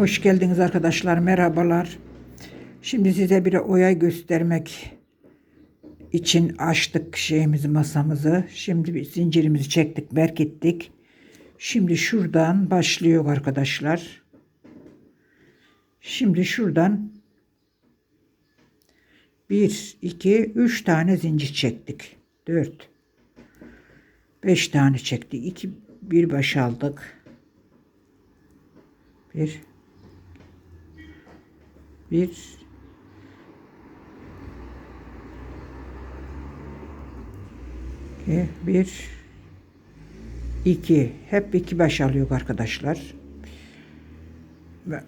Hoş geldiniz arkadaşlar. Merhabalar. Şimdi size bir oya göstermek için açtık şeyimizi masamızı. Şimdi bir zincirimizi çektik, berk ettik. Şimdi şuradan başlıyor arkadaşlar. Şimdi şuradan 1, 2, 3 tane zincir çektik. 4, 5 tane çektik. 2, bir baş aldık. 1, 1, iki, bir, iki. Hep iki baş alıyor arkadaşlar.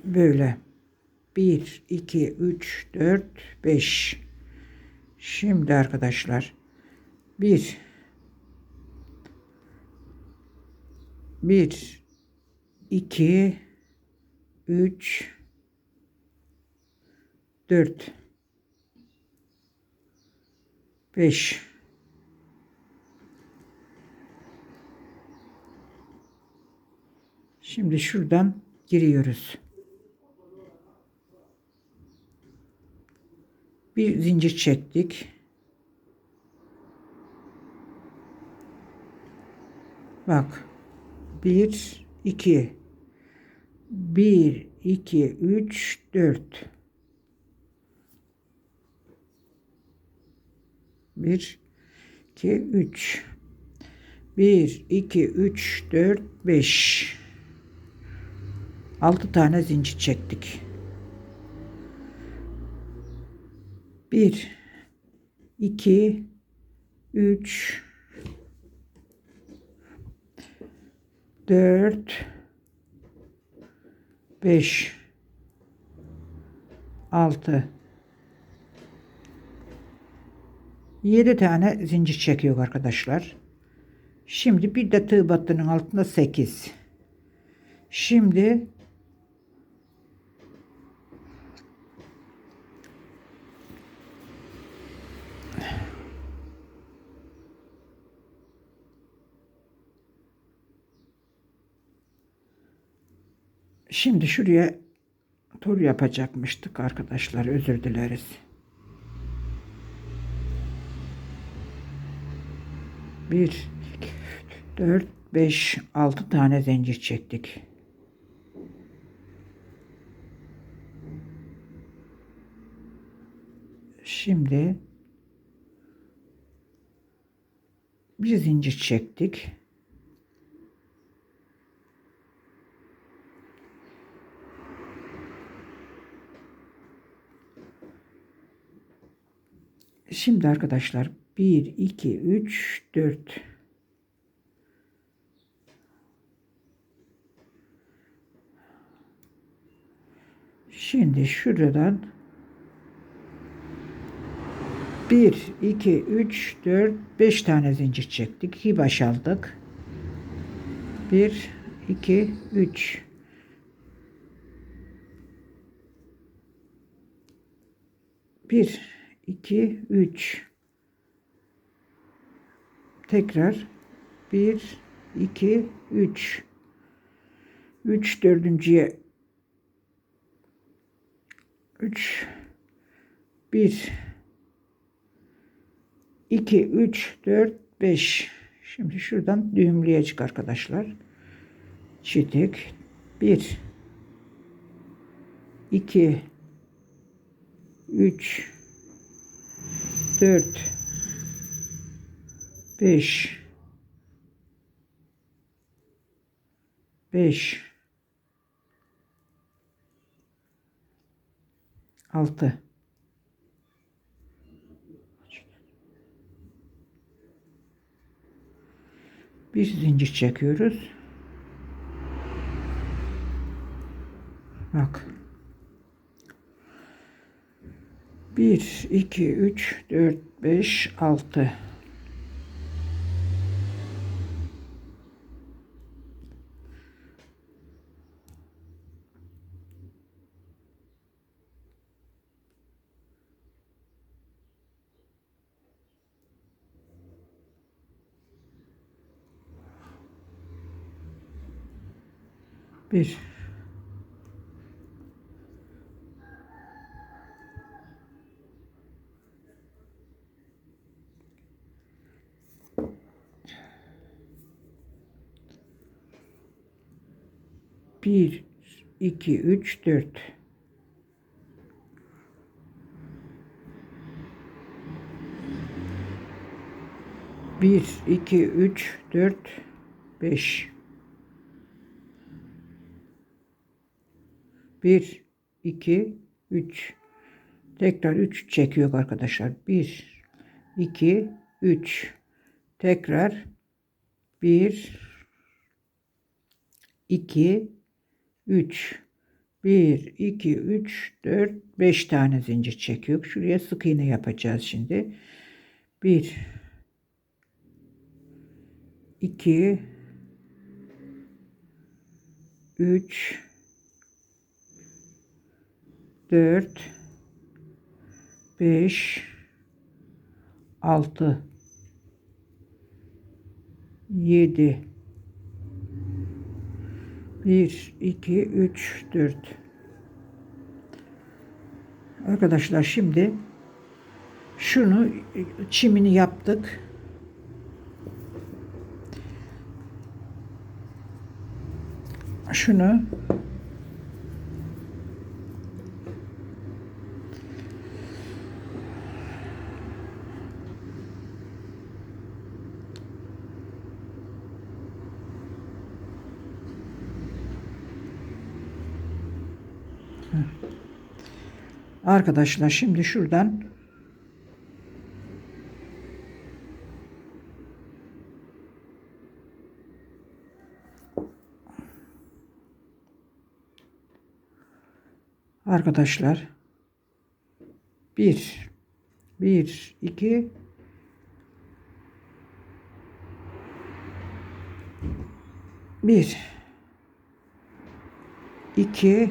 Böyle. Bir, iki, üç, dört, beş. Şimdi arkadaşlar. Bir. Bir, iki, üç, dört, beş. Şimdi şuradan giriyoruz. Bir zincir çektik. Bak. Bir, iki. Bir, iki, üç, dört. Bir, iki, üç. Bir, iki, üç, dört, beş. Altı tane zincir çektik. Bir, iki, üç, dört, beş, altı, yedi tane zincir çekiyor arkadaşlar. Şimdi bir de tığ battının altında sekiz. Şimdi Şimdi şuraya tur yapacakmıştık arkadaşlar. Özür dileriz. Bir, iki, üç, dört, beş, altı tane zincir çektik. Şimdi bir zincir çektik. Şimdi arkadaşlar 1, 2, 3, 4. Şimdi şuradan 1, 2, 3, 4, 5 tane zincir çektik. 2 baş aldık. 1, 2, 3. Bir, iki, üç. Tekrar bir, iki, üç. Üç dördüncüye üç, bir, iki, üç, dört, beş. Şimdi şuradan düğümleyecek arkadaşlar. Çitik. Bir, iki, üç, 4 5 5 6 bir zincir çekiyoruz. Bak. 1, 2, 3, 4, 5, 6. Bir. Bir, iki, üç, dört. Bir, iki, üç, dört, beş. 1 2 3 tekrar 3 çekiyor arkadaşlar. 1 2 3 tekrar 1 2 3 1 2 3 4 5 tane zincir çekiyor. Şuraya sık iğne yapacağız şimdi. 1 2 3 4 5 6 7 1 2 3 4 Arkadaşlar şimdi şunu çimini yaptık. Şunu Arkadaşlar şimdi şuradan Arkadaşlar bir bir iki bir iki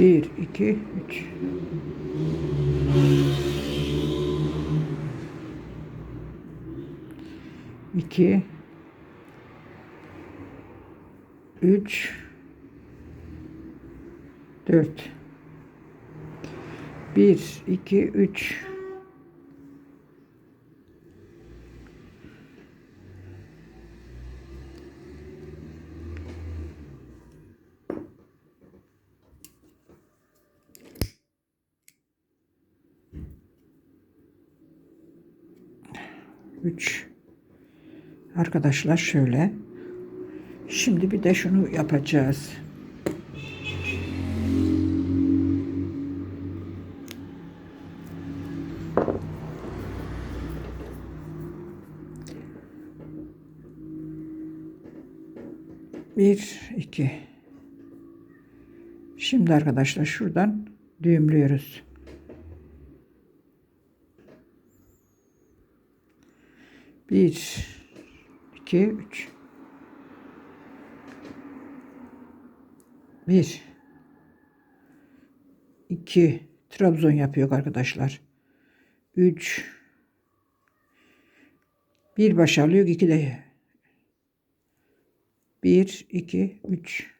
1 2 3 2 3 4 1 2 3 3 Arkadaşlar şöyle. Şimdi bir de şunu yapacağız. Bir, iki. Şimdi arkadaşlar şuradan düğümlüyoruz. Bir, iki, üç. Bir, iki. Trabzon yapıyor arkadaşlar. Üç. Bir baş alıyor, iki de. Bir, iki, üç.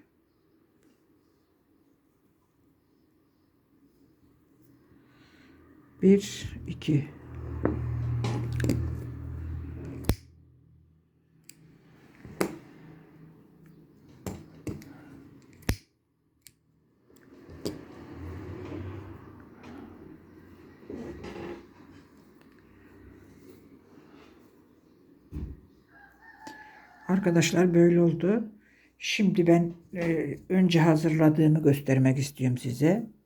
1 2 Arkadaşlar böyle oldu. Şimdi ben e, önce hazırladığımı göstermek istiyorum size.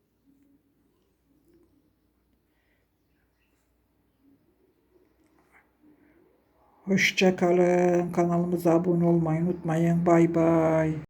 Hoşça kalın. Kanalımıza abone olmayı unutmayın. Bay bay.